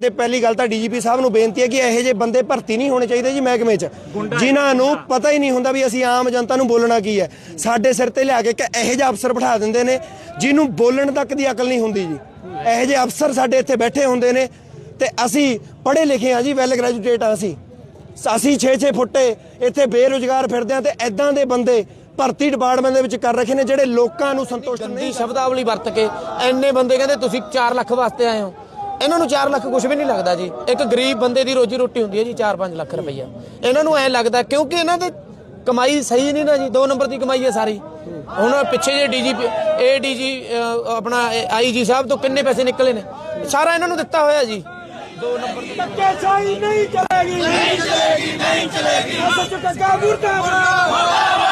ਤੇ ਪਹਿਲੀ ਗੱਲ ਤਾਂ ਡੀਜੀਪੀ ਸਾਹਿਬ ਨੂੰ ਬੇਨਤੀ ਹੈ ਕਿ ਇਹੋ ਜਿਹੇ ਬੰਦੇ ਭਰਤੀ ਨਹੀਂ ਹੋਣੇ ਚਾਹੀਦੇ ਜੀ ਮਹਿਕਮੇ 'ਚ। ਜਿਨ੍ਹਾਂ ਨੂੰ ਪਤਾ ਹੀ ਨਹੀਂ ਹੁੰਦਾ ਵੀ ਅਸੀਂ ਆਮ ਜਨਤਾ ਨੂੰ ਬੋਲਣਾ ਕੀ ਹੈ। ਸਾਡੇ ਸਿਰ ਤੇ ਲਿਆ ਕੇ ਕਿ ਇਹੋ ਜਿਹੇ ਅਫਸਰ ਬਿਠਾ ਦਿੰਦੇ ਨੇ ਜਿਹਨੂੰ ਬੋਲਣ ਤੱਕ ਦੀ ਅਕਲ ਨਹੀਂ ਹੁੰਦੀ ਜੀ। ਇਹੋ ਜਿਹੇ ਅਫਸਰ ਸਾਡੇ ਇੱਥੇ ਬੈਠੇ ਹੁੰਦੇ ਨੇ ਤੇ ਅਸੀਂ ਪੜ੍ਹੇ ਲਿਖੇ ਆ ਜੀ ਵੈਲ ਗ੍ਰੈਜੂਏਟ ਆ ਅਸੀਂ। ਅਸੀਂ 6-6 ਫੁੱਟੇ ਇੱਥੇ ਬੇਰੁਜ਼ਗਾਰ ਫਿਰਦੇ ਆ ਤੇ ਐਦਾਂ ਦੇ ਬੰਦੇ ਭਰਤੀ ਡਿਪਾਰਟਮੈਂਟ ਦੇ ਵਿੱਚ ਕਰ ਰੱਖੇ ਨੇ ਜਿਹੜੇ ਲੋਕਾਂ ਨੂੰ ਸੰਤੁਸ਼ਟ ਨਹੀਂ ਸ਼ਬਦਾਵਲੀ ਵਰਤ ਕੇ ਐਨੇ ਬੰਦੇ ਕਹਿੰਦੇ ਤੁਸੀਂ 4 ਲੱਖ ਵਾਸਤੇ ਆਏ ਹੋ। ਇਹਨਾਂ ਨੂੰ 4 ਲੱਖ ਕੁਝ ਵੀ ਨਹੀਂ ਲੱਗਦਾ ਜੀ ਇੱਕ ਗਰੀਬ ਬੰਦੇ ਦੀ ਰੋਜੀ ਰੋਟੀ ਹੁੰਦੀ ਹੈ ਜੀ 4-5 ਲੱਖ ਰੁਪਈਆ ਇਹਨਾਂ ਨੂੰ ਐ ਲੱਗਦਾ ਕਿਉਂਕਿ ਇਹਨਾਂ ਦੇ ਕਮਾਈ ਸਹੀ ਨਹੀਂ ਨਾ ਜੀ ਦੋ ਨੰਬਰ ਦੀ ਕਮਾਈ ਹੈ ਸਾਰੀ ਹੁਣ ਪਿੱਛੇ ਜੇ ਡੀਜੀਪੀ ਏਡੀਜੀ ਆਪਣਾ ਆਈਜੀ ਸਾਹਿਬ ਤੋਂ ਕਿੰਨੇ ਪੈਸੇ ਨਿਕਲੇ ਨੇ ਸਾਰਾ ਇਹਨਾਂ ਨੂੰ ਦਿੱਤਾ ਹੋਇਆ ਜੀ ਧੱਕੇਸ਼ਾਹੀ ਨਹੀਂ ਚਲੇਗੀ ਨਹੀਂ ਚਲੇਗੀ ਨਹੀਂ ਚਲੇਗੀ ਅਸਲ ਮੁਰਦਾਬਾਦ ਮੁਰਦਾਬਾਦ ਅਸਲ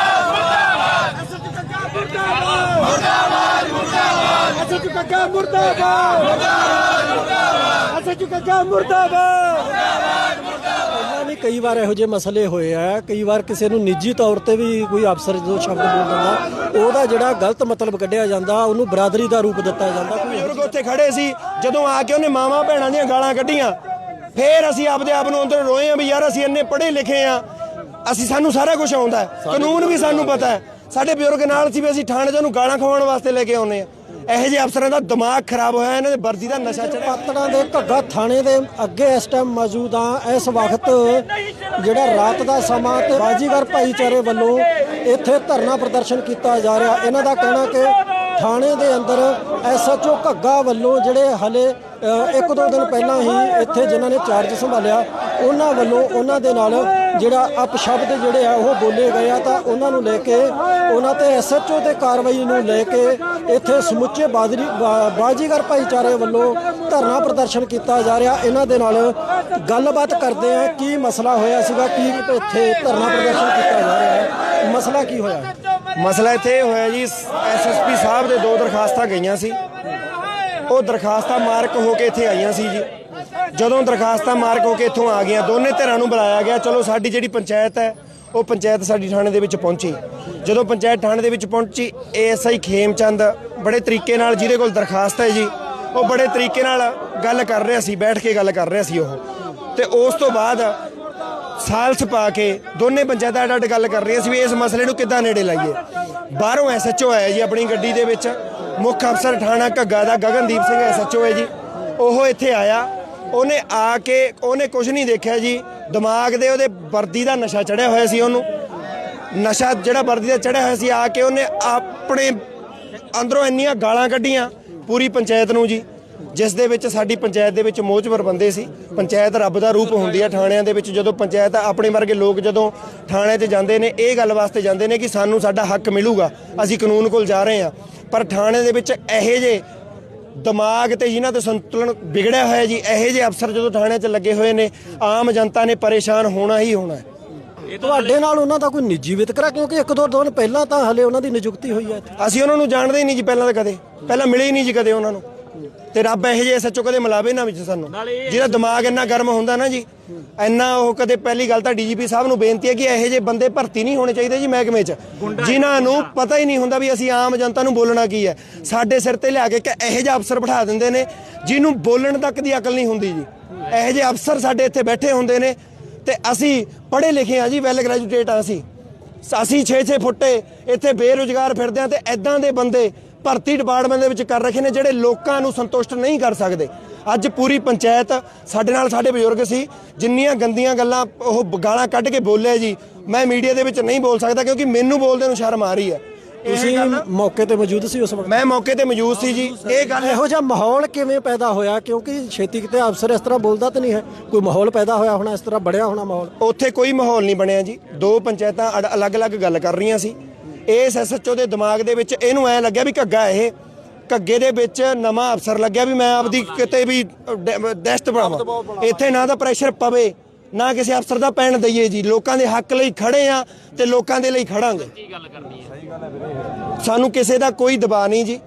ਮੁਰਦਾਬਾਦ ਮੁਰਦਾਬਾਦ ਮੁਰਦਾਬਾਦ। ਮੁਰਦਾਬਾਦ ਮੁਰਦਾਬਾਦ ਕਈ ਵਾਰ ਇਹੋ ਜਿਹੇ ਮਸਲੇ ਹੋਏ ਆ ਕਈ ਵਾਰ ਕਿਸੇ ਨੂੰ ਨਿੱਜੀ ਤੌਰ ਤੇ ਵੀ ਕੋਈ ਅਫਸਰ ਜਦੋਂ ਸ਼ਬਦ ਬੋਲ ਦਿੰਦਾ ਉਹਦਾ ਜਿਹੜਾ ਗਲਤ ਮਤਲਬ ਕੱਢਿਆ ਜਾਂਦਾ ਉਹਨੂੰ ਬਰਾਦਰੀ ਦਾ ਰੂਪ ਦਿੱਤਾ ਜਾਂਦਾ। ਕੋਈ ਬਜ਼ੁਰਗ ਉੱਥੇ ਖੜੇ ਸੀ ਜਦੋਂ ਆ ਕੇ ਉਹਨੇ ਮਾਵਾਂ ਭੈਣਾਂ ਦੀਆਂ ਗਾਲਾਂ ਕੱਢੀਆਂ ਫੇਰ ਅਸੀਂ ਆਪਦੇ ਆਪ ਨੂੰ ਅੰਦਰ ਰੋਏ ਆ ਵੀ ਯਾਰ ਅਸੀਂ ਇੰਨੇ ਪੜ੍ਹੇ ਲਿਖੇ ਆ ਅਸੀਂ ਸਾਨੂੰ ਸਾਰਾ ਕੁਝ ਆਉਂਦਾ ਕਾਨੂੰਨ ਵੀ ਸਾਨੂੰ ਪਤਾ ਹੈ। ਸਾਡੇ ਬਜ਼ੁਰਗ ਨਾਲ ਸੀ ਵੀ ਅਸੀਂ ਥਾਣੇ 'ਚ ਉਹਨੂੰ ਗਾਲਾਂ ਖਵਾਉਣ ਵਾਸਤੇ ਲੈ ਕੇ ਆਉਂਦੇ ਆ। ਇਹੋ ਜਿਹੇ ਅਫਸਰਾਂ ਦਾ ਦਿਮਾਗ ਖਰਾਬ ਹੋਇਆ, ਇਹਨਾਂ ਦੇ ਵਰਦੀ ਦਾ ਨਸ਼ਾ ਚੜਿਆ। ਪਾਤੜਾਂ ਦੇ ਘੱਗਾ ਥਾਣੇ ਦੇ ਅੱਗੇ ਇਸ ਟਾਈਮ ਮੌਜੂਦ ਆ ਇਸ ਵਕਤ ਜਿਹੜਾ ਰਾਤ ਦਾ ਸਮਾਂ ਤੇ ਬਾਜੀਗਰ ਭਾਈਚਾਰੇ ਵੱਲੋਂ ਇੱਥੇ ਧਰਨਾ ਪ੍ਰਦਰਸ਼ਨ ਕੀਤਾ ਜਾ ਰਿਹਾ। ਇਹਨਾਂ ਦਾ ਕਹਿਣਾ ਕਿ ਥਾਣੇ ਦੇ ਅੰਦਰ ਐਸਐਚਓ ਘੱਗਾ ਵੱਲੋਂ ਜਿਹੜੇ ਹਲੇ ਇੱਕ ਦੋ ਦਿਨ ਪਹਿਲਾਂ ਹੀ ਇੱਥੇ ਜਿਨ੍ਹਾਂ ਨੇ ਚਾਰਜ ਸੰਭਾਲਿਆ, ਉਹਨਾਂ ਵੱਲੋਂ ਉਹਨਾਂ ਦੇ ਨਾਲ ਜਿਹੜਾ ਅਪਸ਼ਬਦ ਜਿਹੜੇ ਆ ਉਹ ਬੋਲੇ ਗਏ ਆ ਤਾਂ ਉਹਨਾਂ ਨੂੰ ਲੈ ਕੇ, ਉਹਨਾਂ ਤੇ ਐਸਐਚਓ ਤੇ ਕਾਰਵਾਈ ਨੂੰ ਲੈ ਕੇ ਇੱਥੇ ਸਮੁੱਚੇ ਬਾਦਰੀ ਬਾਜੀਗਰ ਭਾਈਚਾਰੇ ਵੱਲੋਂ ਧਰਨਾ ਪ੍ਰਦਰਸ਼ਨ ਕੀਤਾ ਜਾ ਰਿਹਾ। ਇਹਨਾਂ ਦੇ ਨਾਲ ਗੱਲਬਾਤ ਕਰਦੇ ਆ, ਕੀ ਮਸਲਾ ਹੋਇਆ ਸੀਗਾ, ਕੀ ਇੱਥੇ ਧਰਨਾ ਪ੍ਰਦਰਸ਼ਨ ਕੀਤਾ ਜਾ ਰਿਹਾ ਹੈ। ਮਸਲਾ ਕੀ ਹੋਇਆ? ਮਸਲਾ ਇੱਥੇ ਇਹ ਹੋਇਆ ਜੀ ਐਸਐਸਪੀ ਸਾਹਿਬ ਦੇ ਦੋ ਦਰਖਾਸਤਾਂ ਗਈਆਂ ਸੀ। ਉਹ ਦਰਖਾਸਤਾਂ ਮਾਰਕ ਹੋ ਕੇ ਇੱਥੇ ਆਈਆਂ ਸੀ ਜੀ। ਜਦੋਂ ਦਰਖਾਸਤਾਂ ਮਾਰਕ ਹੋ ਕੇ ਇੱਥੋਂ ਆ ਗਈਆਂ, ਦੋਨੇ ਧਿਰਾਂ ਨੂੰ ਬੁਲਾਇਆ ਗਿਆ, ਚਲੋ ਸਾਡੀ ਜਿਹੜੀ ਪੰਚਾਇਤ ਹੈ, ਉਹ ਪੰਚਾਇਤ ਸਾਡੀ ਥਾਣੇ ਦੇ ਵਿੱਚ ਪਹੁੰਚੀ। ਜਦੋਂ ਪੰਚਾਇਤ ਥਾਣੇ ਦੇ ਵਿੱਚ ਪਹੁੰਚੀ, ਏਐਸਆਈ ਖੇਮਚੰਦ ਬੜੇ ਤਰੀਕੇ ਨਾਲ ਜਿਹਦੇ ਕੋਲ ਦਰਖਾਸਤ ਹੈ ਜੀ, ਉਹ ਬੜੇ ਤਰੀਕੇ ਨਾਲ ਗੱਲ ਕਰ ਰਿਹਾ ਸੀ, ਬੈਠ ਕੇ ਗੱਲ ਕਰ ਰਿਹਾ ਸੀ ਉਹ। ਤੇ ਉਸ ਤੋਂ ਬਾਅਦ ਸਾਲਸ ਪਾ ਕੇ ਦੋਨੇ ਪੰਚਾਇਤਾਂ ਅੱਡ ਅੱਡ ਗੱਲ ਕਰ ਰਹੀਆਂ ਸੀ ਵੀ ਇਸ ਮਸਲੇ ਨੂੰ ਕਿੱਦਾਂ ਨੇੜੇ ਲਾਈਏ। ਬਾਹਰੋਂ ਐਸਐਚਓ ਆਇਆ ਜੀ ਆਪਣੀ ਗੱਡੀ ਦੇ ਵਿੱਚ। ਮੁੱਖ ਅਫਸਰ ਥਾਣਾ ਘੱਗਾ ਦਾ ਗਗਨਦੀਪ ਸਿੰਘ ਐਸਐਚਓ ਹੈ ਜੀ। ਉਹ ਇੱਥੇ ਆਇਆ। ਉਹਨੇ ਆ ਕੇ ਉਹਨੇ ਕੁਝ ਨਹੀਂ ਦੇਖਿਆ ਜੀ। ਦਿਮਾਗ ਦੇ ਉਹਦੇ ਵਰਦੀ ਦਾ ਨਸ਼ਾ ਚੜਿਆ ਹੋਇਆ ਸੀ ਉਹਨੂੰ। ਨਸ਼ਾ ਜਿਹੜਾ ਵਰਦੀ ਦਾ ਚੜਿਆ ਹੋਇਆ ਸੀ, ਆ ਕੇ ਉਹਨੇ ਆਪਣੇ ਅੰਦਰੋਂ ਇੰਨੀਆਂ ਗਾਲਾਂ ਕੱਢੀਆਂ ਪੂਰੀ ਪੰਚਾਇਤ ਨੂੰ ਜੀ। ਜਿਸ ਦੇ ਵਿੱਚ ਸਾਡੀ ਪੰਚਾਇਤ ਦੇ ਵਿੱਚ ਮੋਹਚਵਰ ਬੰਦੇ ਸੀ। ਪੰਚਾਇਤ ਰੱਬ ਦਾ ਰੂਪ ਹੁੰਦੀ ਹੈ ਥਾਣਿਆਂ ਦੇ ਵਿੱਚ। ਜਦੋਂ ਪੰਚਾਇਤ ਆਪਣੇ ਵਰਗੇ ਲੋਕ ਜਦੋਂ ਥਾਣੇ ਤੇ ਜਾਂਦੇ ਨੇ ਇਹ ਗੱਲ ਵਾਸਤੇ ਜਾਂਦੇ ਨੇ ਕਿ ਸਾਨੂੰ ਸਾਡਾ ਹੱਕ ਮਿਲੂਗਾ। ਅਸੀਂ ਕਾਨੂੰਨ ਕੋਲ ਜਾ ਰਹੇ ਹਾਂ। ਪਰ ਥਾਣੇ ਦੇ ਵਿੱਚ ਇਹੋ ਜਿਹੇ ਦਿਮਾਗ ਤੇ ਜਿਨ੍ਹਾਂ ਤੇ ਸੰਤੁਲਨ ਵਿਗੜਿਆ ਹੋਇਆ ਜੀ। ਇਹੋ ਜਿਹੇ ਅਫਸਰ ਜਦੋਂ ਥਾਣੇ 'ਚ ਲੱਗੇ ਹੋਏ ਨੇ ਆਮ ਜਨਤਾ ਨੇ ਪਰੇਸ਼ਾਨ ਹੋਣਾ ਹੀ ਹੋਣਾ। ਹੈ ਤੁਹਾਡੇ ਨਾਲ ਉਹਨਾਂ ਦਾ ਕੋਈ ਨਿੱਜੀ ਵਿਤਕਰਾ ਕਿਉਂਕਿ ਇੱਕ ਦੋ ਦਿਨ ਪਹਿਲਾਂ ਤਾਂ ਹਲੇ ਉਹਨਾਂ ਦੀ ਨਿਯੁਕਤੀ ਹੋਈ ਹੈ ਅਸੀਂ ਉਹਨਾਂ ਨੂੰ ਜਾਣਦੇ ਹੀ ਨਹੀਂ ਜੀ ਪਹਿਲਾਂ ਤਾਂ ਕਦੇ। ਪਹਿਲਾਂ ਮਿਲੇ ਹੀ ਨਹੀਂ ਜੀ ਕਦੇ ਉਹਨਾਂ ਨੂੰ। ਤੇ ਰੱਬ ਇਹੋ ਜਿਹੇ ਸੱਚੋ ਕਦੇ ਮਿਲਾਵੇ ਨਾ ਵਿੱਚ ਸਾਨੂੰ। ਜਿਹਦਾ ਦਿਮਾਗ ਇੰਨਾ ਗਰਮ ਹੁੰਦਾ ਨਾ ਜੀ ਇੰਨਾ ਉਹ ਕਦੇ ਪਹਿਲੀ ਗੱਲ ਤਾਂ ਡੀਜੀਪੀ ਸਾਹਿਬ ਨੂੰ ਬੇਨਤੀ ਹੈ ਕਿ ਇਹੋ ਜਿਹੇ ਬੰਦੇ ਭਰਤੀ ਨਹੀਂ ਹੋਣੇ ਚਾਹੀਦੇ ਜੀ ਮਹਿਕਮੇ 'ਚ। ਜਿਨ੍ਹਾਂ ਨੂੰ ਪਤਾ ਹੀ ਨਹੀਂ ਹੁੰਦਾ ਵੀ ਅਸੀਂ ਆਮ ਜਨਤਾ ਨੂੰ ਬੋਲਣਾ ਕੀ ਹੈ। ਸਾਡੇ ਸਿਰ ਤੇ ਲਿਆ ਕੇ ਕਿ ਇਹੋ ਜਿਹੇ ਅਫਸਰ ਬਿਠਾ ਦਿੰਦੇ ਨੇ ਜਿਹਨੂੰ ਬੋਲਣ ਤੱਕ ਦੀ ਅਕਲ ਨਹੀਂ ਹੁੰਦੀ ਜੀ। ਇਹੋ ਜਿਹੇ ਅਫਸਰ ਸਾਡੇ ਇੱਥੇ ਬੈਠੇ ਹੁੰਦੇ ਨੇ ਤੇ ਅਸੀਂ ਪੜ੍ਹੇ ਲਿਖੇ ਆ ਜੀ ਵੈਲ ਗ੍ਰੈਜੂਏਟ ਆ ਅਸੀਂ। ਅਸੀਂ 6-6 ਫੁੱਟੇ ਇੱਥੇ ਬੇਰੁਜ਼ਗਾਰ ਫਿਰਦੇ ਆ ਤੇ ਐਦਾਂ ਦੇ ਬੰਦੇ ਭਰਤੀ ਡਿਪਾਰਟਮੈਂਟ ਦੇ ਵਿੱਚ ਕਰ ਰੱਖੇ ਨੇ ਜਿਹੜੇ ਲੋਕਾਂ ਨੂੰ ਸੰਤੁਸ਼ਟ ਨਹੀਂ ਕਰ ਸਕਦੇ। ਅੱਜ ਪੂਰੀ ਪੰਚਾਇਤ ਸਾਡੇ ਨਾਲ ਸਾਡੇ ਬਜ਼ੁਰਗ ਸੀ ਜਿੰਨੀਆਂ ਗੰਦੀਆਂ ਗੱਲਾਂ ਉਹ ਗਾਲਾਂ ਕੱਢ ਕੇ ਬੋਲੇ ਜੀ ਮੈਂ ਮੀਡੀਆ ਦੇ ਵਿੱਚ ਨਹੀਂ ਬੋਲ ਸਕਦਾ ਕਿਉਂਕਿ ਮੈਨੂੰ ਬੋਲਦੇ ਨੂੰ ਸ਼ਰਮ ਆ ਰਹੀ ਹੈ। ਤੁਸੀਂ ਮੌਕੇ ਤੇ ਮੌਜੂਦ ਸੀ ਉਸ ਵਕਤ? ਮੈਂ ਮੌਕੇ ਤੇ ਮੌਜੂਦ ਸੀ ਜੀ। ਇਹ ਗੱਲ ਇਹੋ ਜਿਹਾ ਮਾਹੌਲ ਕਿਵੇਂ ਪੈਦਾ ਹੋਇਆ? ਕਿਉਂਕਿ ਛੇਤੀ ਕਿਤੇ ਅਫਸਰ ਇਸ ਤਰ੍ਹਾਂ ਬੋਲਦਾ ਤਾਂ ਨਹੀਂ ਹੈ। ਕੋਈ ਮਾਹੌਲ ਪੈਦਾ ਹੋਇਆ ਹੋਣਾ ਇਸ ਤਰ੍ਹਾਂ ਬੜਿਆ ਹੋਣਾ ਮਾਹੌਲ? ਉੱਥੇ ਕੋਈ ਮਾਹੌਲ ਨਹੀਂ ਬਣਿਆ ਜੀ। ਦੋ ਪੰਚਾਇਤਾਂ ਅਲੱਗ-ਅਲੱਗ ਗੱਲ ਕਰ ਰਹੀਆਂ ਸੀ। ਇਸ ਐਸਐਚਓ ਦੇ ਦਿਮਾਗ ਦੇ ਵਿੱਚ ਇਹਨੂੰ ਐ ਲੱਗਿਆ ਵੀ ਘੱਗਾ ਇਹ। ਘੱਗੇ ਦੇ ਵਿੱਚ ਨਵਾਂ ਅਫਸਰ ਲੱਗਿਆ ਵੀ ਮੈਂ ਆਪਦੀ ਕਿਤੇ ਵੀ ਦਹਿਸ਼ਤ ਬਣਾਵਾਂ ਇੱਥੇ ਨਾ ਤਾਂ ਪ੍ਰੈਸ਼ਰ ਪਵੇ ਨਾ ਕਿਸੇ ਅਫਸਰ ਦਾ ਪੈਣ ਦਈਏ ਜੀ। ਲੋਕਾਂ ਦੇ ਹੱਕ ਲਈ ਖੜੇ ਆ ਤੇ ਲੋਕਾਂ ਦੇ ਲਈ ਖੜਾਂਗੇ। ਸਾਨੂੰ ਕਿਸੇ ਦਾ ਕੋਈ ਦਬਾਅ ਨਹੀਂ ਜੀ।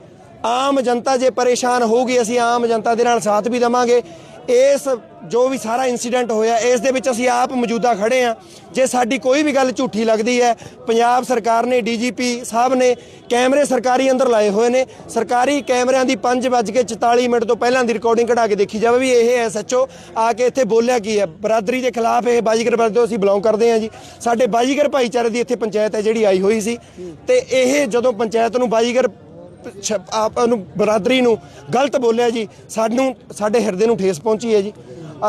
ਆਮ ਜਨਤਾ ਜੇ ਪਰੇਸ਼ਾਨ ਹੋਊਗੀ ਅਸੀਂ ਆਮ ਜਨਤਾ ਦੇ ਨਾਲ ਸਾਥ ਵੀ ਦੇਵਾਂਗੇ। ਇਸ ਜੋ ਵੀ ਸਾਰਾ ਇਨਸੀਡੈਂਟ ਹੋਇਆ, ਇਸ ਦੇ ਵਿੱਚ ਅਸੀਂ ਆਪ ਮੌਜੂਦਾ ਖੜੇ ਆ ਜੇ ਸਾਡੀ ਕੋਈ ਵੀ ਗੱਲ ਝੂਠੀ ਲੱਗਦੀ ਹੈ, ਪੰਜਾਬ ਸਰਕਾਰ ਨੇ, ਡੀਜੀਪੀ ਸਾਹਿਬ ਨੇ ਕੈਮਰੇ ਸਰਕਾਰੀ ਅੰਦਰ ਲਾਏ ਹੋਏ ਨੇ। ਸਰਕਾਰੀ ਕੈਮਰਿਆਂ ਦੀ 5:44 ਮਿੰਟ ਤੋਂ ਪਹਿਲਾਂ ਦੀ ਰਿਕਾਰਡਿੰਗ ਕਢਾ ਕੇ ਦੇਖੀ ਜਾਵੇ ਵੀ ਇਹ ਐਸਐਚਓ ਆ ਕੇ ਇੱਥੇ ਬੋਲਿਆ ਕੀ ਹੈ। ਬਰਾਦਰੀ ਦੇ ਖਿਲਾਫ ਇਹ ਬਾਜੀਗਰ ਬਰਾਦਰੀ ਅਸੀਂ ਬਿਲੋਂਗ ਕਰਦੇ ਹਾਂ ਜੀ। ਸਾਡੇ ਬਾਜੀਗਰ ਭਾਈਚਾਰੇ ਦੀ ਇੱਥੇ ਪੰਚਾਇਤ ਹੈ ਜਿਹੜੀ ਆਈ ਹੋਈ ਸੀ। ਤੇ ਇਹ ਜਦੋਂ ਪੰਚਾਇਤ ਨੂੰ ਬਾਜੀਗਰ ਆਪ ਨੂੰ ਬਰਾਦਰੀ ਨੂੰ ਗਲਤ ਬੋਲਿਆ ਜੀ ਸਾਨੂੰ ਸਾਡੇ ਹਿਰਦੇ ਨੂੰ ਠੇਸ ਪਹੁੰਚੀ ਹੈ ਜੀ।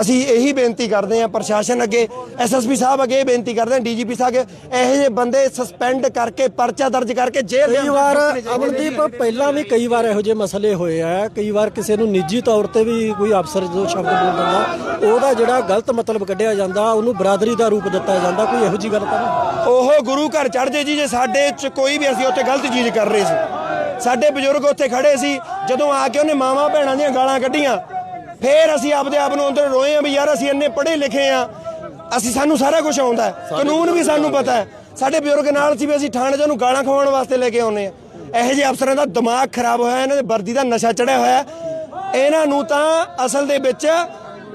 ਅਸੀਂ ਇਹੀ ਬੇਨਤੀ ਕਰਦੇ ਹਾਂ ਪ੍ਰਸ਼ਾਸਨ ਅੱਗੇ ਐਸਐਸਪੀ ਸਾਹਿਬ ਅੱਗੇ ਬੇਨਤੀ ਕਰਦੇ ਹਾਂ ਡੀਜੀਪੀ ਸਾਹਿਬ ਅੱਗੇ ਇਹੋ ਜਿਹੇ ਬੰਦੇ ਸਸਪੈਂਡ ਕਰਕੇ ਪਰਚਾ ਦਰਜ ਕਰਕੇ ਜੇਲ੍ਹ ਦੇ ਕਈ ਵਾਰ ਅਮਨਦੀਪ ਪਹਿਲਾਂ ਵੀ ਕਈ ਵਾਰ ਇਹੋ ਜਿਹੇ ਮਸਲੇ ਹੋਏ ਆ। ਕਈ ਵਾਰ ਕਿਸੇ ਨੂੰ ਨਿੱਜੀ ਤੌਰ ਤੇ ਵੀ ਕੋਈ ਅਫਸਰ ਜੋ ਸ਼ਬਦ ਬੋਲ ਦਿੰਦਾ ਉਹਦਾ ਜਿਹੜਾ ਗਲਤ ਮਤਲਬ ਕੱਢਿਆ ਜਾਂਦਾ ਉਹਨੂੰ ਬਰਾਦਰੀ ਦਾ ਰੂਪ ਦਿੱਤਾ ਜਾਂਦਾ ਕੋਈ ਇਹੋ ਜਿਹੀ ਗੱਲ ਤਾਂ ਨਹੀਂ? ਉਹ ਗੁਰੂ ਘਰ ਚੜ ਜੇ ਜੀ ਜੇ ਸਾਡੇ ਚ ਕੋਈ ਵੀ ਅਸੀਂ ਉੱਥੇ ਗਲਤ ਚੀਜ਼ ਕਰ ਰਹੇ ਸੀ। ਸਾਡੇ ਬਜ਼ੁਰਗ ਉੱਥੇ ਖੜੇ ਸੀ ਜਦੋਂ ਆ ਕੇ ਉਹਨੇ ਮਾਵਾਂ ਭੈਣਾਂ ਦੀਆਂ ਗਾਲਾਂ ਕੱਢੀਆਂ ਫੇਰ ਅਸੀਂ ਆਪਦੇ ਆਪ ਨੂੰ ਅੰਦਰ ਰੋਏ ਆ ਵੀ ਯਾਰ ਅਸੀਂ ਇੰਨੇ ਪੜ੍ਹੇ ਲਿਖੇ ਆ ਅਸੀਂ ਸਾਨੂੰ ਸਾਰਾ ਕੁਝ ਆਉਂਦਾ ਕਾਨੂੰਨ ਵੀ ਸਾਨੂੰ ਪਤਾ ਹੈ ਸਾਡੇ ਬਜ਼ੁਰਗ ਨਾਲ ਸੀ ਵੀ ਅਸੀਂ ਥਾਣੇ 'ਚ ਉਹਨੂੰ ਗਾਲਾਂ ਖਵਾਉਣ ਵਾਸਤੇ ਲੈ ਕੇ ਆਉਨੇ ਆ ਇਹੋ ਜਿਹੇ ਅਫਸਰਾਂ ਦਾ ਦਿਮਾਗ ਖਰਾਬ ਹੋਇਆ ਇਹਨਾਂ ਦੇ ਵਰਦੀ ਦਾ ਨਸ਼ਾ ਚੜਿਆ ਹੋਇਆ। ਇਹਨਾਂ ਨੂੰ ਤਾਂ ਅਸਲ ਦੇ ਵਿੱਚ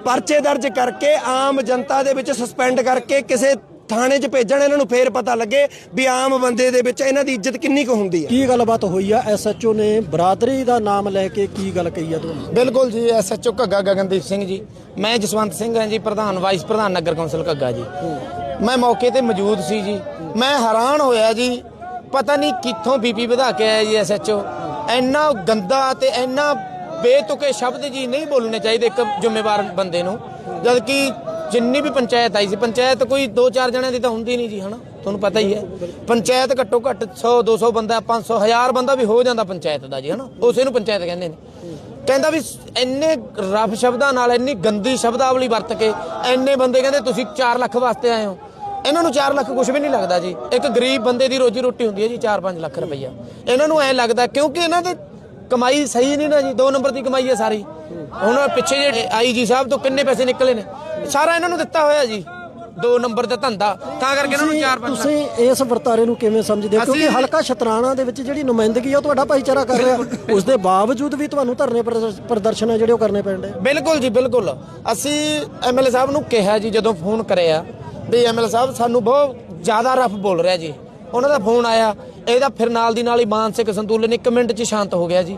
ਪਰਚੇ ਦਰਜ ਕਰਕੇ ਆਮ ਜਨਤਾ ਦੇ ਵਿੱਚ ਸਸਪੈਂਡ ਕਰਕੇ ਕਿਸੇ ਥਾਣੇ 'ਚ ਭੇਜਣ ਇਹਨਾਂ ਨੂੰ ਫੇਰ ਪਤਾ ਲੱਗੇ ਵੀ ਆਮ ਬੰਦੇ ਦੇ ਵਿੱਚ ਇਹਨਾਂ ਦੀ ਇੱਜ਼ਤ ਕਿੰਨੀ ਕੁ ਹੁੰਦੀ ਹੈ। ਕੀ ਗੱਲਬਾਤ ਹੋਈ ਆ? ਐਸਐਚਓ ਨੇ ਬਰਾਦਰੀ ਦਾ ਨਾਮ ਲੈ ਕੇ ਕੀ ਗੱਲ ਕਹੀ ਆ ਤੁਹਾਨੂੰ? ਬਿਲਕੁਲ ਜੀ ਐਸਐਚਓ ਘੱਗਾ ਗਗਨਦੀਪ ਸਿੰਘ ਜੀ। ਮੈਂ ਜਸਵੰਤ ਸਿੰਘ ਹਾਂ ਜੀ ਪ੍ਰਧਾਨ ਵਾਈਸ ਪ੍ਰਧਾਨ ਨਗਰ ਕੌਂਸਲ ਘੱਗਾ ਜੀ। ਮੈਂ ਮੌਕੇ ਤੇ ਮੌਜੂਦ ਸੀ ਜੀ। ਮੈਂ ਹੈਰਾਨ ਹੋਇਆ ਜੀ ਪਤਾ ਨਹੀਂ ਕਿੱਥੋਂ ਬੀਪੀ ਵਧਾ ਕੇ ਆਇਆ ਜੀ ਐਸਐਚਓ ਇੰਨਾ ਗੰਦਾ ਤੇ ਇੰਨਾ ਬੇਤੁਕੇ ਸ਼ਬਦ ਜੀ ਨਹੀਂ ਬੋਲਣੇ ਚਾਹੀਦੇ ਇੱਕ ਜ਼ਿੰਮੇਵਾਰ ਬੰਦੇ ਨੂੰ। ਜਦ ਕਿ ਜਿੰਨੀ ਵੀ ਪੰਚਾਇਤ ਆਈ ਸੀ, ਪੰਚਾਇਤ ਕੋਈ 2-4 ਜਣਿਆਂ ਦੀ ਤਾਂ ਹੁੰਦੀ ਨਹੀਂ ਜੀ, ਹਨਾ? ਤੁਹਾਨੂੰ ਪਤਾ ਹੀ ਹੈ। ਪੰਚਾਇਤ ਘੱਟੋ ਘੱਟ 100 200 ਬੰਦਾ 500 1000 ਬੰਦਾ ਵੀ ਹੋ ਜਾਂਦਾ ਪੰਚਾਇਤ ਦਾ ਜੀ, ਹਨਾ? ਉਸੇ ਨੂੰ ਪੰਚਾਇਤ ਕਹਿੰਦੇ ਨੇ। ਕਹਿੰਦਾ ਵੀ ਇੰਨੇ ਰਫ ਸ਼ਬਦਾਂ ਨਾਲ, ਇੰਨੀ ਗੰਦੀ ਸ਼ਬਦਾਵਲੀ ਵਰਤ ਕੇ ਇੰਨੇ ਬੰਦੇ ਕਹਿੰਦੇ ਤੁਸੀਂ 4 ਲੱਖ ਵਾਸਤੇ ਆਏ ਹੋ। ਇਹਨਾਂ ਨੂੰ 4 ਲੱਖ ਕੁਝ ਵੀ ਨਹੀਂ ਲੱਗਦਾ ਜੀ। ਇੱਕ ਗਰੀਬ ਬੰਦੇ ਦੀ ਰੋਜੀ ਰੋਟੀ ਹੁੰਦੀ ਹੈ ਜੀ 4-5 ਲੱਖ ਰੁਪਈਆ। ਇਹਨਾਂ ਨੂੰ ਐ ਲੱਗਦਾ, ਕਿਉਂਕਿ ਇਹਨਾਂ ਦੇ ਕਮਾਈ ਸਹੀ ਨਹੀਂ ਨਾ ਜੀ, ਦੋ ਨੰਬਰ ਦੀ ਕਮਾਈ ਹੈ ਸਾਰੀ। ਹੁਣ ਪਿੱਛੇ ਜਿਹੜੇ ਆਈਜੀ ਸਾਹਿਬ ਤੋਂ ਕਿੰਨੇ ਪੈਸੇ ਨਿਕਲੇ ਨੇ? ਸਾਰਾ ਇਹਨਾਂ ਨੂੰ ਦਿੱਤਾ ਹੋਇਆ ਜੀ। ਦੋ ਨੰਬਰ ਦਾ ਧੰਦਾ। ਤਾਂ ਕਰਕੇ ਇਹਨਾਂ ਨੂੰ 4-5 ਲੱਖ ਤੁਸੀਂ ਇਸ ਵਰਤਾਰੇ ਨੂੰ ਕਿਵੇਂ ਸਮਝਦੇ ਹੋ? ਕਿਉਂਕਿ ਹਲਕਾ ਸ਼ਤਰਾਣਾ ਦੇ ਵਿੱਚ ਜਿਹੜੀ ਨੁਮਾਇੰਦਗੀ ਆ ਉਹ ਤੁਹਾਡਾ ਭਾਈਚਾਰਾ ਕਰ ਰਿਹਾ। ਉਸ ਦੇ ਬਾਵਜੂਦ ਵੀ ਤੁਹਾਨੂੰ ਧਰਨੇ ਪ੍ਰਦਰ- ਪ੍ਰਦਰਸ਼ਨ ਆ ਜਿਹੜੇ ਉਹ ਕਰਨੇ ਪੈਣਦੇ ਬਿਲਕੁਲ ਜੀ ਬਿਲਕੁਲ। ਅਸੀਂ ਐਮਐਲਏ ਸਾਹਿਬ ਨੂੰ ਕਿਹਾ ਜੀ ਜਦੋਂ ਫੋਨ ਕਰਿਆ ਵੀ ਐਮਐਲਏ ਸਾਹਿਬ ਸਾਨੂੰ ਬਹੁਤ ਜ਼ਿਆਦਾ ਰਫ ਬੋਲ ਰਿਹਾ ਜੀ। ਉਹਨਾਂ ਦਾ ਫੋਨ ਆਇਆ। ਇਹਦਾ ਫਿਰ ਨਾਲ ਦੀ ਨਾਲ ਹੀ ਮਾਨਸਿਕ ਸੰਤੁਲਨ ਇੱਕ ਮਿੰਟ 'ਚ ਸ਼ਾਂਤ ਹੋ ਗਿਆ ਜੀ।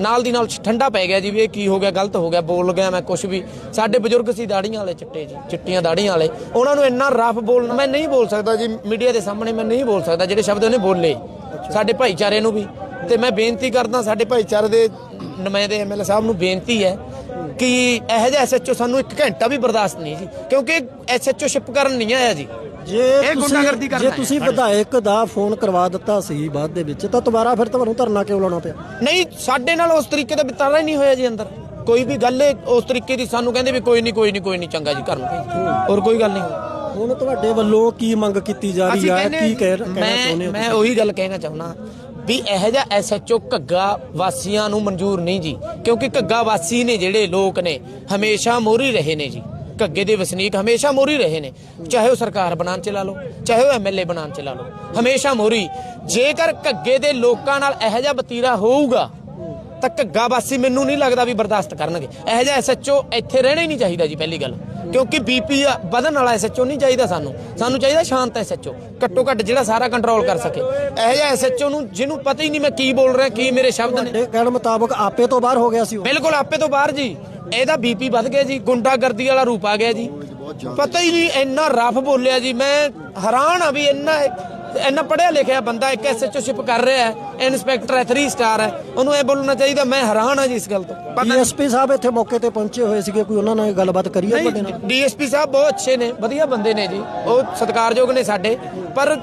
ਨਾਲ ਦੀ ਨਾਲ ਠੰਡਾ ਪੈ ਗਿਆ ਜੀ ਵੀ ਇਹ ਕੀ ਹੋ ਗਿਆ ਗਲਤ ਹੋ ਗਿਆ ਬੋਲ ਗਿਆ ਮੈਂ ਕੁਝ ਵੀ। ਸਾਡੇ ਬਜ਼ੁਰਗ ਸੀ ਦਾੜੀਆਂ ਵਾਲੇ ਚਿੱਟੇ ਜੀ ਚਿੱਟੀਆਂ ਦਾੜੀਆਂ ਵਾਲੇ। ਉਹਨਾਂ ਨੂੰ ਇੰਨਾ ਰਫ ਬੋਲਣਾ ਮੈਂ ਨਹੀਂ ਬੋਲ ਸਕਦਾ ਜੀ ਮੀਡੀਆ ਦੇ ਸਾਹਮਣੇ ਮੈਂ ਨਹੀਂ ਬੋਲ ਸਕਦਾ ਜਿਹੜੇ ਸ਼ਬਦ ਉਹਨੇ ਬੋਲੇ। ਸਾਡੇ ਭਾਈਚਾਰੇ ਨੂੰ ਵੀ। ਤੇ ਮੈਂ ਬੇਨਤੀ ਕਰਦਾ ਸਾਡੇ ਭਾਈਚਾਰੇ ਦੇ ਨੁਮਾਇੰਦੇ ਐਮਐਲਏ ਸਾਹਿਬ ਨੂੰ ਬੇਨਤੀ ਹੈ ਕਿ ਇਹੋ ਜਿਹਾ ਐਸਐਚਓ ਸਾਨੂੰ ਇੱਕ ਘੰਟਾ ਵੀ ਬਰਦਾਸ਼ਤ ਨਹੀਂ ਜੀ। ਕਿਉਂਕਿ ਐਸਐਚਓ ਸ਼ਿਪ ਕਰਨ ਨਹੀਂ ਆਇਆ ਜੀ। ਜੇ ਇਹ ਗੁੰਡਾਗਰਦੀ ਕਰਨਾ ਜੇ ਹੈ। ਤੁਸੀਂ ਵਿਧਾਇਕ ਦਾ ਫੋਨ ਕਰਵਾ ਦਿੱਤਾ ਸੀ ਬਾਅਦ ਦੇ ਵਿੱਚ ਤਾਂ ਦੁਬਾਰਾ ਫਿਰ ਤੁਹਾਨੂੰ ਧਰਨਾ ਕਿਉਂ ਲਾਉਣਾ ਪਿਆ? ਨਹੀਂ ਸਾਡੇ ਨਾਲ ਉਸ ਤਰੀਕੇ ਦਾ ਬਿਤਾਰਾ ਹੀ ਨਹੀਂ ਹੋਇਆ ਜੀ ਅੰਦਰ। ਕੋਈ ਵੀ ਗੱਲ ਉਸ ਤਰੀਕੇ ਦੀ ਸਾਨੂੰ ਕਹਿੰਦੇ ਵੀ ਕੋਈ ਨਹੀਂ ਕੋਈ ਨਹੀਂ ਕੋਈ ਨਹੀਂ ਚੰਗਾ ਜੀ ਕਰਨ ਹੋਰ ਕੋਈ ਗੱਲ ਨਹੀਂ। ਹੁਣ ਤੁਹਾਡੇ ਵੱਲੋਂ ਕੀ ਮੰਗ ਕੀਤੀ ਜਾ ਰਹੀ ਹੈ ਕੀ ਕਹਿ ਕਹਿਣਾ ਮੈਂ ਚਾਹੁੰਦੇ ਹੋ ਮੈਂ ਉਹੀ ਗੱਲ ਕਹਿਣਾ ਚਾਹੁੰਦਾ ਵੀ ਇਹੋ ਜਿਹਾ ਐਸਐਚਓ ਘੱਗਾ ਵਾਸੀਆਂ ਨੂੰ ਮਨਜ਼ੂਰ ਨਹੀਂ ਜੀ ਕਿਉਂਕਿ ਘੱਗਾ ਵਾਸੀ ਨੇ ਜਿਹੜੇ ਲੋਕ ਨੇ ਹਮੇਸ਼ਾ ਮੋਰੀ ਰਹੇ ਨੇ ਜੀ। ਘੱਗੇ ਦੇ ਵਸਨੀਕ ਹਮੇਸ਼ਾ ਮੋਰੀ ਰਹੇ ਨੇ। ਚਾਹੇ ਉਹ ਸਰਕਾਰ ਬਣਾਉਣ ਚ ਲਾ ਲਓ, ਚਾਹੇ ਉਹ ਐਮਐਲਏ ਬਣਾਉਣ ਚ ਲਾ ਲਓ। ਹਮੇਸ਼ਾ ਮੋਰੀ। ਜੇਕਰ ਘੱਗੇ ਦੇ ਲੋਕਾਂ ਨਾਲ ਇਹੋ ਜਿਹਾ ਬਤੀਰਾ ਹੋਊਗਾ, ਤਾਂ ਘੱਗਾ ਵਾਸੀ ਮੈਨੂੰ ਨਹੀਂ ਲੱਗਦਾ ਵੀ ਬਰਦਾਸ਼ਤ ਕਰਨਗੇ। ਇਹੋ ਜਿਹਾ ਐਸਐਚਓ ਇੱਥੇ ਰਹਿਣਾ ਹੀ ਨਹੀਂ ਚਾਹੀਦਾ ਜੀ, ਪਹਿਲੀ ਗੱਲ। ਕਿਉਂਕਿ ਬੀਪੀ ਵਧਣ ਵਾਲਾ ਐਸਐਚਓ ਨਹੀਂ ਚਾਹੀਦਾ ਸਾਨੂੰ। ਸਾਨੂੰ ਚਾਹੀਦਾ ਸ਼ਾਂਤ ਐਸਐਚਓ ਘੱਟੋ ਘੱਟ ਜਿਹੜਾ ਸਾਰਾ ਕੰਟਰੋਲ ਕਰ ਸਕੇ। ਇਹੋ ਜਿਹਾ ਐਸਐਚਓ ਨੂੰ ਜਿਹਨੂੰ ਪਤਾ ਹੀ ਨਹੀਂ ਮੈਂ ਕੀ ਬੋਲ ਰਿਹਾ ਕੀ ਮੇਰੇ ਸ਼ਬਦ ਨੇ। ਕਹਿਣ ਮੁਤਾਬਕ ਆਪੇ ਤੋਂ ਬਾਹਰ ਹੋ ਗਿਆ ਸੀ ਉਹ। ਬਿਲਕੁਲ ਆਪੇ ਤੋਂ ਬਾਹਰ ਜੀ। ਇਹਦਾ ਬੀਪੀ ਵੱਧ ਗਿਆ ਜੀ ਗੁੰਡਾਗਰਦੀ ਵਾਲਾ ਰੂਪ ਆ ਗਿਆ ਜੀ। ਪਤਾ ਹੀ ਨਹੀਂ ਇੰਨਾ ਰਫ ਬੋਲਿਆ ਜੀ ਮੈਂ ਹੈਰਾਨ ਆ ਵੀ ਇੰਨਾ ਇੰਨਾ ਪੜਿਆ ਲਿਖਿਆ ਬੰਦਾ ਇੱਕ ਐਸਐਚਓ ਸ਼ਿਪ ਕਰ ਰਿਹਾ ਹੈ ਇਨਸਪੈਕਟਰ ਹੈ 3 ਸਟਾਰ ਹੈ ਉਹਨੂੰ ਇਹ ਬੋਲਣਾ ਚਾਹੀਦਾ ਮੈਂ ਹੈਰਾਨ ਆ ਜੀ ਇਸ ਗੱਲ ਤੋਂ। ਡੀਐਸਪੀ ਸਾਹਿਬ ਇੱਥੇ ਮੌਕੇ ਤੇ ਪਹੁੰਚੇ ਹੋਏ ਸੀਗੇ ਕੋਈ ਉਹਨਾਂ ਨਾਲ ਗੱਲਬਾਤ ਕਰੀ ਹੈ ਤੁਹਾਡੇ ਨਾਲ? ਡੀਐਸਪੀ ਸਾਹਿਬ ਬਹੁਤ ਅੱਛੇ ਨੇ ਵਧੀਆ ਬੰਦੇ ਨੇ ਜੀ ਉਹ ਸਤਿਕਾਰਯੋਗ ਨੇ ਸਾਡੇ ਪਰ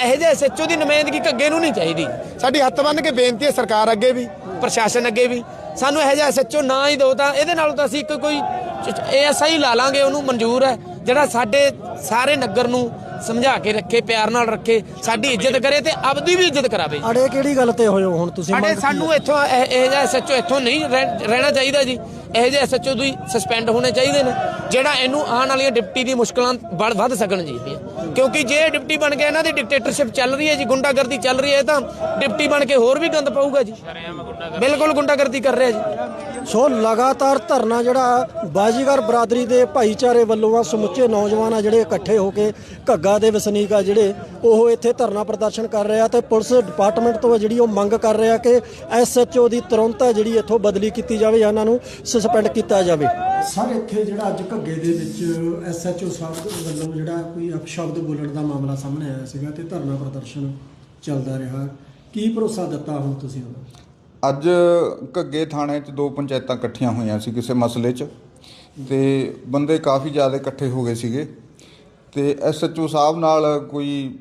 ਇਹੋ ਜਿਹੇ ਐਸਐਚਓ ਦੀ ਨੁਮਾਇੰਦਗੀ ਘੱਗੇ ਨੂੰ ਨਹੀਂ ਚਾਹੀਦੀ। ਸਾਡੀ ਹੱਥ ਬੰਨ ਕੇ ਬੇਨਤੀ ਹੈ ਸਰਕਾਰ ਅੱਗੇ ਵੀ ਪ੍ਰਸ਼ਾਸਨ ਅੱਗੇ ਵੀ ਸਾਨੂੰ ਇਹੋ ਜਿਹਾ ਐਸਐਚਓ ਨਾ ਹੀ ਦਿਓ ਤਾਂ ਇਹਦੇ ਨਾਲ ਤਾਂ ਅਸੀਂ ਕੋਈ ਐਸਆਈ ਲਾ ਲਾਂਗੇ ਉਹਨੂੰ ਮਨਜ਼ੂਰ ਹੈ ਜਿਹੜਾ ਸਾਡੇ ਸਾਰੇ ਨਗਰ ਨੂੰ ਸਮਝਾ ਕੇ ਰੱਖੇ ਪਿਆਰ ਨਾਲ ਰੱਖੇ ਸਾਡੀ ਇੱਜ਼ਤ ਕਰੇ ਤੇ ਆਪਦੀ ਵੀ ਇੱਜ਼ਤ ਕਰਾਵੇ। ਅੜੇ ਕਿਹੜੀ ਗੱਲ ਤੇ ਹੋਏ ਹੋ ਹੁਣ ਤੁਸੀਂ? ਕੀ ਸਾਨੂੰ ਇੱਥੋਂ ਇਹ ਜਿਹਾ ਐਸਐਚਓ ਇੱਥੋਂ ਨਹੀਂ ਰਹਿ- ਰਹਿਣਾ ਚਾਹੀਦਾ ਜੀ। ਇਹ ਜਿਹੇ ਐਸਐਚਓ ਦੀ ਸਸਪੈਂਡ ਹੋਣੇ ਚਾਹੀਦੇ ਨੇ ਜਿਹੜਾ ਇਹਨੂੰ ਆਉਣ ਵਾਲੀਆਂ ਡਿਪਟੀ ਦੀ ਮੁਸ਼ਕਲਾਂ ਵਧ- ਵੱਧ ਸਕਣ ਜੀ। ਕਿਉਂਕਿ ਜੇ ਡਿਪਟੀ ਬਣ ਗਿਆ ਇਹਨਾਂ ਦੀ ਡਿਕਟੇਟਰਸ਼ਿਪ ਚੱਲ ਰਹੀ ਹੈ ਜੀ ਗੁੰਡਾਗਰਦੀ ਚੱਲ ਰਹੀ ਹੈ ਤਾਂ ਡਿਪਟੀ ਬਣ ਕੇ ਹੋਰ ਵੀ ਗੰਦ ਪਾਊਗਾ ਜੀ। ਬਿਲਕੁਲ ਗੁੰਡਾਗਰਦੀ ਕਰ ਰਿਹਾ ਜੀ। ਸੋ ਲਗਾਤਾਰ ਧਰਨਾ ਜਿਹੜਾ ਬਾਜੀਗਰ ਬਰਾਦਰੀ ਦੇ ਭਾਈਚਾਰੇ ਵੱਲੋਂ ਆ, ਸਮੁੱਚੇ ਨੌਜਵਾਨ ਆ ਜਿਹੜੇ ਇਕੱਠੇ ਹੋ ਕੇ ਘੱਗਾ ਦੇ ਵਸਨੀਕ ਆ ਜਿਹੜੇ, ਉਹ ਇੱਥੇ ਧਰਨਾ ਪ੍ਰਦਰਸ਼ਨ ਕਰ ਰਿਹਾ ਆ ਤੇ ਪੁਲਿਸ ਡਿਪਾਰਟਮੈਂਟ ਤੋਂ ਜਿਹੜੀ ਉਹ ਮੰਗ ਕਰ ਰਿਹਾ ਕਿ ਐਸਐਚਓ ਦੀ ਤੁਰੰਤ ਆ ਜਿਹੜੀ ਇੱਥੋਂ ਬਦਲੀ ਕੀਤੀ ਜਾਵੇ ਜਾਂ ਇਹਨਾਂ ਨੂੰ ਸਸਪੈਂਡ ਕੀਤਾ ਜਾਵੇ। ਸਰ, ਇੱਥੇ ਜਿਹੜਾ ਅੱਜ ਘੱਗੇ ਦੇ ਵਿੱਚ ਐਸਐਚਓ ਸਾਹਿਬ ਵੱਲੋਂ ਜਿਹੜਾ ਕੋਈ ਅਪਸ਼ਬਦ ਬੋਲਣ ਦਾ ਮਾਮਲਾ ਸਾਹਮਣੇ ਆਇਆ ਸੀਗਾ ਤੇ ਧਰਨਾ ਪ੍ਰਦਰਸ਼ਨ ਚੱਲਦਾ ਰਿਹਾ। ਕੀ ਭਰੋਸਾ ਦਿੱਤਾ ਹੁਣ ਤੁਸੀਂ ਉਹਨਾਂ ਅੱਜ ਘੱਗੇ ਥਾਣੇ 'ਚ ਦੋ ਪੰਚਾਇਤਾਂ ਇਕੱਠੀਆਂ ਹੋਈਆਂ ਸੀ ਕਿਸੇ ਮਸਲੇ 'ਚ ਤੇ ਬੰਦੇ ਕਾਫੀ ਜ਼ਿਆਦਾ ਇਕੱਠੇ ਹੋ ਗਏ ਸੀਗੇ ਤੇ ਐਸਐਚਓ ਸਾਹਿਬ ਨਾਲ ਕੋਈ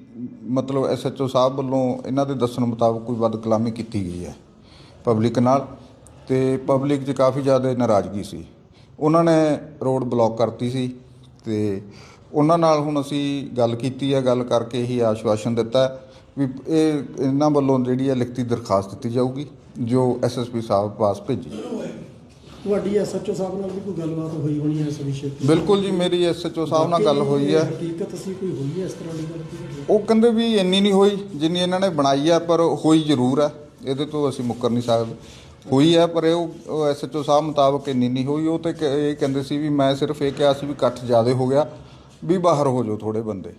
ਮਤਲਬ ਐਸਐਚਓ ਸਾਹਿਬ ਵੱਲੋਂ ਇਹਨਾਂ ਦੇ ਦੱਸਣ ਮੁਤਾਬਕ ਕੋਈ ਵੱਧ ਕਲਾਮੀ ਕੀਤੀ ਗਈ ਹੈ ਪਬਲਿਕ ਨਾਲ ਤੇ ਪਬਲਿਕ 'ਚ ਕਾਫੀ ਜ਼ਿਆਦਾ ਨਾਰਾਜ਼ਗੀ ਸੀ। ਉਹਨਾਂ ਨੇ ਰੋਡ ਬਲੌਕ ਕਰਤੀ ਸੀ ਤੇ ਉਹਨਾਂ ਨਾਲ ਹੁਣ ਅਸੀਂ ਗੱਲ ਕੀਤੀ ਹੈ, ਗੱਲ ਕਰਕੇ ਹੀ ਆਸ਼ਵਾਸਨ ਦਿੱਤਾ ਵੀ ਇਹ ਇਹਨਾਂ ਵੱਲੋਂ ਜਿਹੜੀ ਹੈ ਲਿਖਤੀ ਦਰਖਾਸਤ ਦਿੱਤੀ ਜਾਊਗੀ। ਜੋ ਐਸਐਸਪੀ ਸਾਹਿਬ ਪਾਸ ਭੇਜੀ। ਤੁਹਾਡੀ ਐਸਐਚਓ ਸਾਹਿਬ ਨਾਲ ਵੀ ਕੋਈ ਗੱਲਬਾਤ ਹੋਈ ਹੋਣੀ ਹੈ ਇਸ ਵਿਸ਼ੇ ਤੇ? ਬਿਲਕੁਲ ਜੀ ਮੇਰੀ ਐਸਐਚਓ ਸਾਹਿਬ ਨਾਲ ਗੱਲ ਹੋਈ ਹੈ। ਹਕੀਕਤ ਸੀ ਕੋਈ ਹੋਈ ਹੈ ਇਸ ਤਰ੍ਹਾਂ ਦੀ ਗੱਲ? ਉਹ ਕਹਿੰਦੇ ਵੀ ਇੰਨੀ ਨਹੀਂ ਹੋਈ ਜਿੰਨੀ ਇਹਨਾਂ ਨੇ ਬਣਾਈ ਹੈ ਪਰ ਹੋਈ ਜ਼ਰੂਰ ਹੈ। ਇਹਦੇ ਤੋਂ ਅਸੀਂ ਮੁੱਕਰ ਨਹੀਂ ਸਕਦੇ। ਹੋਈ ਹੈ ਪਰ ਉਹ ਐਸਐਚਓ ਸਾਹਿਬ ਮੁਤਾਬਕ ਇੰਨੀ ਨਹੀਂ ਹੋਈ। ਉਹ ਤੇ ਇਹ ਕਹਿੰਦੇ ਸੀ ਵੀ ਮੈਂ ਸਿਰਫ ਇਹ ਕਿਹਾ ਸੀ ਵੀ ਇਕੱਠ ਜ਼ਿਆਦਾ ਹੋ ਗਿਆ ਵੀ ਬਾਹਰ ਹੋ ਜਾਓ ਥੋੜੇ ਬੰਦੇ।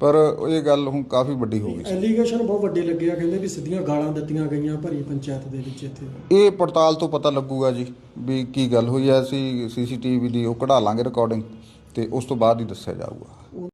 ਪਰ ਇਹ ਗੱਲ ਹੁਣ ਕਾਫੀ ਵੱਡੀ ਹੋ ਗਈ ਸੀ। ਐਲੀਗੇਸ਼ਨ ਬਹੁਤ ਵੱਡੇ ਲੱਗੇ ਆ ਕਹਿੰਦੇ ਵੀ ਸਿੱਧੀਆਂ ਗਾਲਾਂ ਦਿੱਤੀਆਂ ਗਈਆਂ ਭਰੀ ਪੰਚਾਇਤ ਦੇ ਵਿੱਚ ਇੱਥੇ। ਇਹ ਪੜਤਾਲ ਤੋਂ ਪਤਾ ਲੱਗੂਗਾ ਜੀ ਵੀ ਕੀ ਗੱਲ ਹੋਈ ਹੈ। ਅਸੀਂ ਸੀਸੀਟੀਵੀ ਦੀ ਉਹ ਕਢਾ ਲਾਂਗੇ ਰਿਕਾਰਡਿੰਗ ਤੇ ਉਸ ਤੋਂ ਬਾਅਦ ਹੀ ਦੱਸਿਆ ਜਾਊਗਾ।